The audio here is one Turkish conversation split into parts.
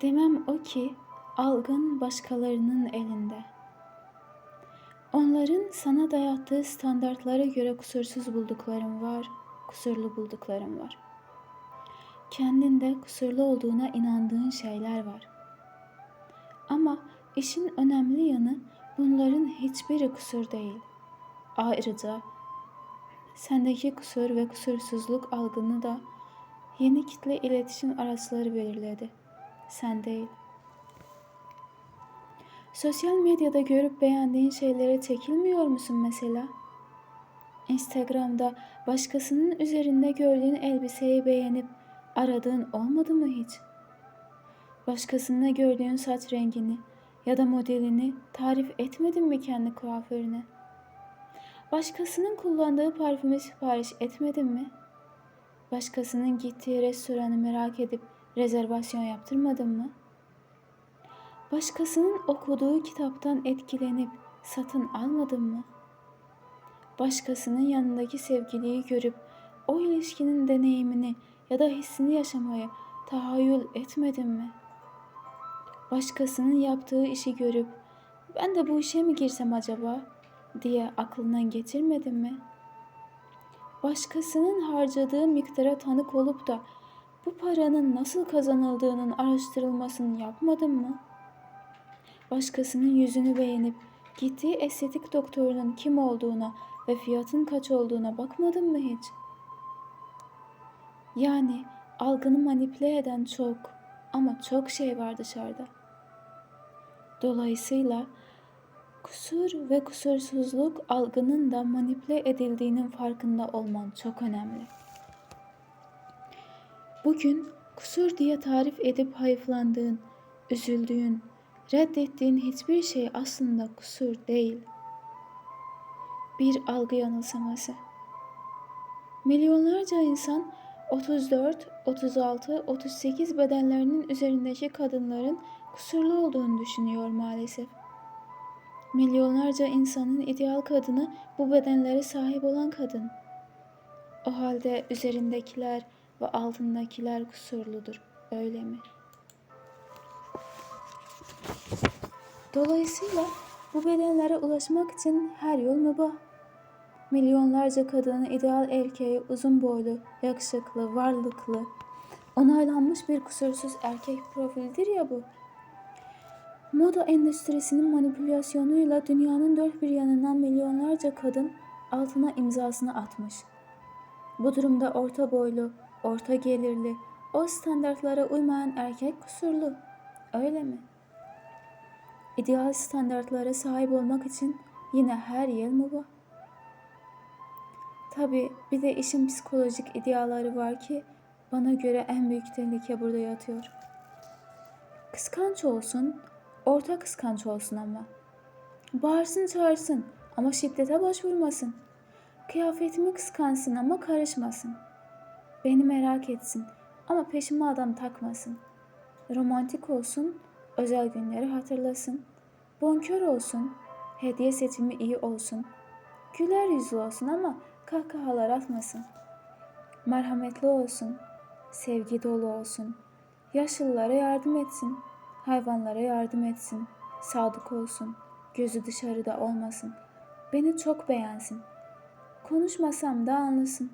Demem o ki algın başkalarının elinde. Onların sana dayattığı standartlara göre kusursuz bulduklarım var, kusurlu bulduklarım var. Kendinde kusurlu olduğuna inandığın şeyler var. Ama işin önemli yanı bunların hiçbiri kusur değil. Ayrıca sendeki kusur ve kusursuzluk algını da yeni kitle iletişim araçları belirledi. Sen değil. Sosyal medyada görüp beğendiğin şeylere çekilmiyor musun mesela? Instagram'da başkasının üzerinde gördüğün elbiseyi beğenip aradığın olmadı mı hiç? Başkasında gördüğün saç rengini ya da modelini tarif etmedin mi kendi kuaförüne? Başkasının kullandığı parfümü sipariş etmedin mi? Başkasının gittiği restoranı merak edip rezervasyon yaptırmadın mı? Başkasının okuduğu kitaptan etkilenip satın almadın mı? Başkasının yanındaki sevgiliyi görüp o ilişkinin deneyimini ya da hissini yaşamayı tahayyül etmedin mi? Başkasının yaptığı işi görüp ben de bu işe mi girsem acaba diye aklından geçirmedin mi? Başkasının harcadığı miktara tanık olup da bu paranın nasıl kazanıldığının araştırılmasını yapmadın mı? Başkasının yüzünü beğenip gittiği estetik doktorunun kim olduğuna ve fiyatın kaç olduğuna bakmadın mı hiç? Yani algını manipüle eden çok ama çok şey var dışarıda. Dolayısıyla kusur ve kusursuzluk algının da manipüle edildiğinin farkında olman çok önemli. Bugün kusur diye tarif edip hayıflandığın, üzüldüğün, reddettiğin hiçbir şey aslında kusur değil. Bir algı yanılsaması. Milyonlarca insan 34, 36, 38 bedenlerinin üzerindeki kadınların kusurlu olduğunu düşünüyor maalesef. Milyonlarca insanın ideal kadını bu bedenlere sahip olan kadın. O halde üzerindekiler ve altındakiler kusurludur. Öyle mi? Dolayısıyla bu bedenlere ulaşmak için her yol mübah. Milyonlarca kadının ideal erkeği uzun boylu, yakışıklı, varlıklı, onaylanmış bir kusursuz erkek profildir ya bu. Moda endüstrisinin manipülasyonuyla dünyanın dört bir yanından milyonlarca kadın altına imzasını atmış. Bu durumda orta boylu, orta gelirli, o standartlara uymayan erkek kusurlu. Öyle mi? İdeal standartlara sahip olmak için yine her yer mübah. Tabi bir de işin psikolojik idealları var ki bana göre en büyük tehlike burada yatıyor. Kıskanç olsun, orta kıskanç olsun ama. Bağırsın çağırsın ama şiddete başvurmasın. Kıyafetimi kıskansın ama karışmasın. Beni merak etsin ama peşime adam takmasın. Romantik olsun, özel günleri hatırlasın. Bonkör olsun, hediye seçimi iyi olsun. Güler yüzlü olsun ama kahkahalar atmasın. Merhametli olsun, sevgi dolu olsun. Yaşlılara yardım etsin, hayvanlara yardım etsin. Sadık olsun, gözü dışarıda olmasın. Beni çok beğensin. Konuşmasam da anlasın.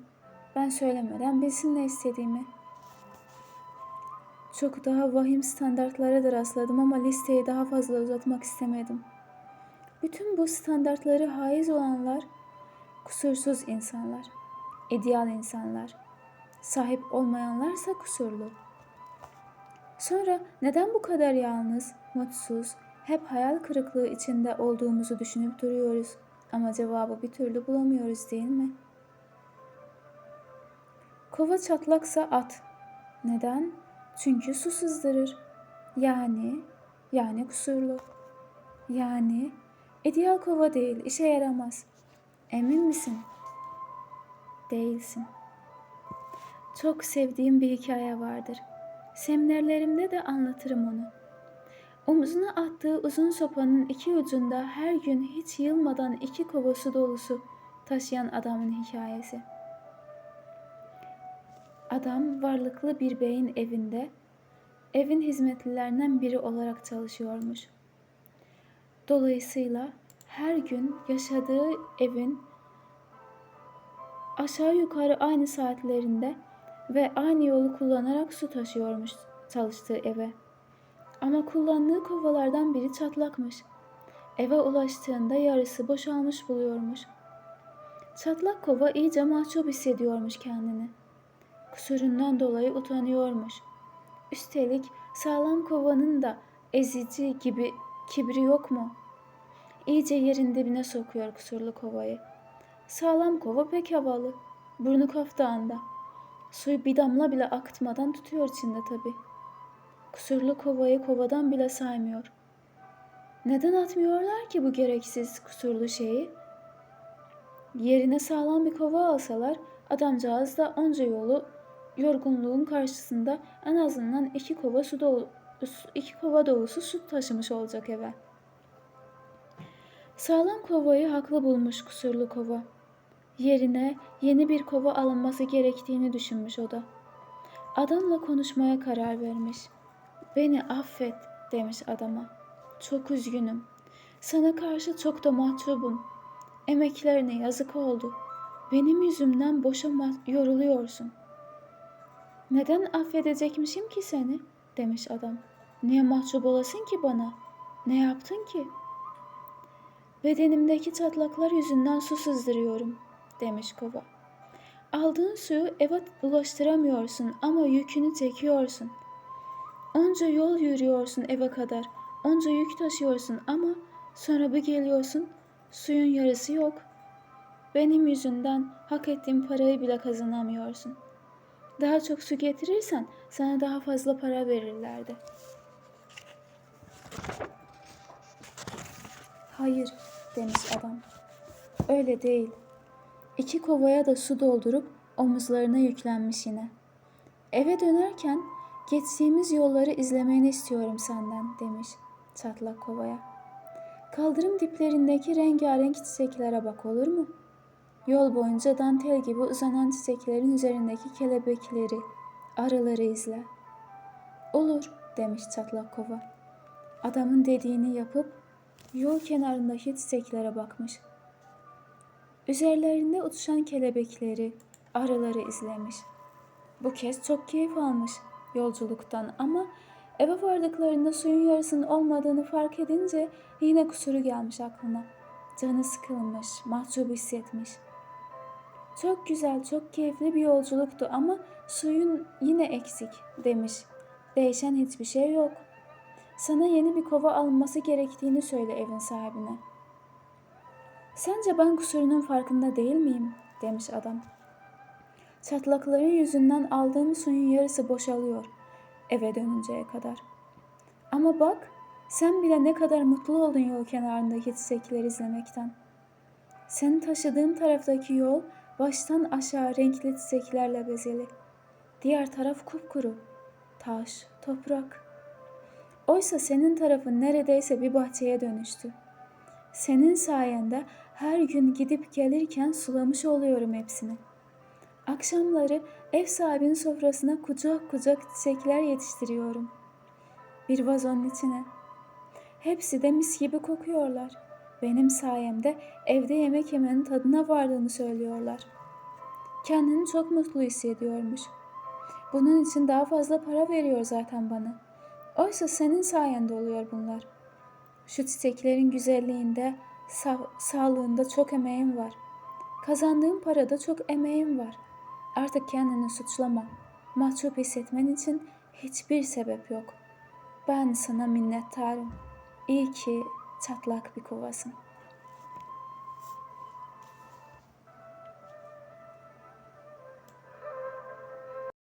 Ben söylemeden bilsin ne istediğimi. Çok daha vahim standartlara da rastladım ama listeyi daha fazla uzatmak istemedim. Bütün bu standartları haiz olanlar kusursuz insanlar, ideal insanlar. Sahip olmayanlarsa kusurlu. Sonra neden bu kadar yalnız, mutsuz, hep hayal kırıklığı içinde olduğumuzu düşünüp duruyoruz ama cevabı bir türlü bulamıyoruz değil mi? Kova çatlaksa at. Neden? Çünkü su sızdırır. Yani, yani kusurlu. Yani, ideal kova değil, işe yaramaz. Emin misin? Değilsin. Çok sevdiğim bir hikaye vardır. Seminerlerimde de anlatırım onu. Omzuna attığı uzun sopanın iki ucunda her gün hiç yılmadan iki kova su dolusu taşıyan adamın hikayesi. Adam varlıklı bir beyin evinde evin hizmetlilerinden biri olarak çalışıyormuş. Dolayısıyla her gün yaşadığı evin aşağı yukarı aynı saatlerinde ve aynı yolu kullanarak su taşıyormuş çalıştığı eve. Ama kullandığı kovalardan biri çatlakmış. Eve ulaştığında yarısı boşalmış buluyormuş. Çatlak kova iyice mahcup hissediyormuş kendini. Kusurundan dolayı utanıyormuş. Üstelik sağlam kovanın da ezici gibi kibri yok mu? İyice yerin dibine sokuyor kusurlu kovayı. Sağlam kova pek havalı. Burnu kaftağında. Suyu bir damla bile akıtmadan tutuyor içinde tabii. Kusurlu kovayı kovadan bile saymıyor. Neden atmıyorlar ki bu gereksiz kusurlu şeyi? Yerine sağlam bir kova alsalar adamcağız da onca yolu yorgunluğun karşısında en azından iki kova su dolu, iki kova dolusu su taşımış olacak eve. Sağlam kovayı haklı bulmuş kusurlu kova. Yerine yeni bir kova alınması gerektiğini düşünmüş o da. Adamla konuşmaya karar vermiş. Beni affet demiş adama. Çok üzgünüm. Sana karşı çok da mahcubum. Emeklerine yazık oldu. Benim yüzümden boşa yoruluyorsun. Neden affedecekmişim ki seni? demiş adam. Niye mahcup olasın ki bana? Ne yaptın ki? Bedenimdeki çatlaklar yüzünden su sızdırıyorum, demiş kova. Aldığın suyu eve ulaştıramıyorsun ama yükünü çekiyorsun. Onca yol yürüyorsun eve kadar. Onca yük taşıyorsun ama sonra bir geliyorsun suyun yarısı yok. Benim yüzünden hak ettiğim parayı bile kazanamıyorsun. Daha çok su getirirsen sana daha fazla para verirlerdi. Hayır demiş adam. Öyle değil. İki kovaya da su doldurup omuzlarına yüklenmiş yine. Eve dönerken geçtiğimiz yolları izlemeni istiyorum senden demiş çatlak kovaya. Kaldırım diplerindeki rengarenk çiçeklere bak olur mu? Yol boyunca dantel gibi uzanan çiçeklerin üzerindeki kelebekleri, arıları izle. Olur demiş çatlak. Adamın dediğini yapıp yol kenarındaki çiçeklere bakmış. Üzerlerinde uçuşan kelebekleri, arıları izlemiş. Bu kez çok keyif almış yolculuktan ama eve vardıklarında suyun yarısının olmadığını fark edince yine kusuru gelmiş aklına. Canı sıkılmış, mahcup hissetmiş. Çok güzel, çok keyifli bir yolculuktu ama suyun yine eksik demiş. Değişen hiçbir şey yok. Sana yeni bir kova alınması gerektiğini söyle evin sahibine. Sence ben kusurunun farkında değil miyim? demiş adam. Çatlakların yüzünden aldığım suyun yarısı boşalıyor eve dönünceye kadar. Ama bak sen bile ne kadar mutlu oldun yol kenarındaki çiçekleri izlemekten. Seni taşıdığım taraftaki yol baştan aşağı renkli çiçeklerle bezeli. Diğer taraf kupkuru. Taş, toprak. Oysa senin tarafın neredeyse bir bahçeye dönüştü. Senin sayende her gün gidip gelirken sulamış oluyorum hepsini. Akşamları ev sahibinin sofrasına kucak kucak çiçekler yetiştiriyorum. Bir vazonun içine. Hepsi de mis gibi kokuyorlar. Benim sayemde evde yemek yemenin tadına vardığını söylüyorlar. Kendini çok mutlu hissediyormuş. Bunun için daha fazla para veriyor zaten bana. Oysa senin sayende oluyor bunlar. Şu çiçeklerin güzelliğinde, sa- sağlığında çok emeğim var. Kazandığım parada çok emeğim var. Artık kendini suçlama. Mahcup hissetmen için hiçbir sebep yok. Ben sana minnettarım. İyi ki çatlak bir kovasın.''